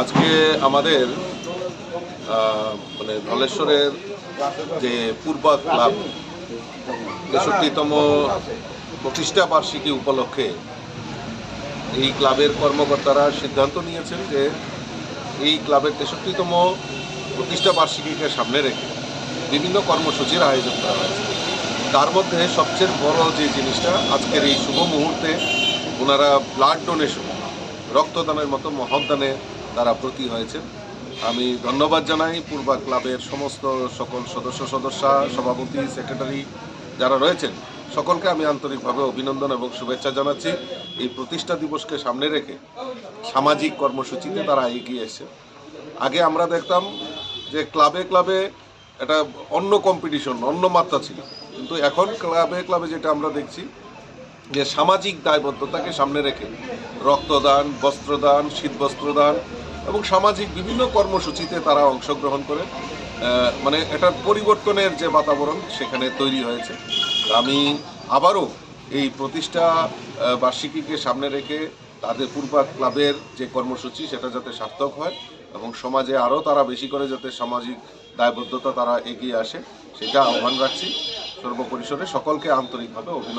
আজকে আমাদের মানে ধলেশ্বরের যে পূর্বা ক্লাব, তেষট্টিতম প্রতিষ্ঠা বার্ষিকী উপলক্ষে এই ক্লাবের কর্মকর্তারা সিদ্ধান্ত নিয়েছেন যে এই ক্লাবের তেষট্টিতম প্রতিষ্ঠা বার্ষিকীকে সামনে রেখে বিভিন্ন কর্মসূচির আয়োজন করা হয়েছে। তার মধ্যে সবচেয়ে বড় যে জিনিসটা, আজকের এই শুভ মুহূর্তে ওনারা ব্লাড ডোনেশন রক্তদানের মতো মহদানে তারা প্রতি হয়েছেন আমি ধন্যবাদ জানাই পূর্বা ক্লাবের সমস্ত সকল সদস্য, সদস্যা, সভাপতি, সেক্রেটারি যারা রয়েছেন, সকলকে আমি আন্তরিকভাবে অভিনন্দন এবং শুভেচ্ছা জানাচ্ছি। এই প্রতিষ্ঠা দিবসকে সামনে রেখে সামাজিক কর্মসূচিতে তারা এগিয়ে এসে আগে আমরা দেখতাম যে ক্লাবে ক্লাবে এটা অন্য কম্পিটিশন অন্য মাত্রা ছিল। কিন্তু এখন ক্লাবে ক্লাবে যেটা আমরা দেখছি যে সামাজিক দায়বদ্ধতাকে সামনে রেখে রক্তদান, বস্ত্রদান, শীতবস্ত্রদান এবং সামাজিক বিভিন্ন কর্মসূচিতে তারা অংশগ্রহণ করে। মানে এটার পরিবর্তনের যে বাতাবরণ সেখানে তৈরি হয়েছে। আমি আবারও এই প্রতিষ্ঠা বার্ষিকীকে সামনে রেখে তাদের পূর্বা ক্লাবের যে কর্মসূচি সেটা যাতে সার্থক হয় এবং সমাজে আরও তারা বেশি করে যাতে সামাজিক দায়বদ্ধতা তারা এগিয়ে আসে, সেটা আহ্বান রাখছি। সর্বপরিসরে সকলকে আন্তরিকভাবে অভিনন্দন।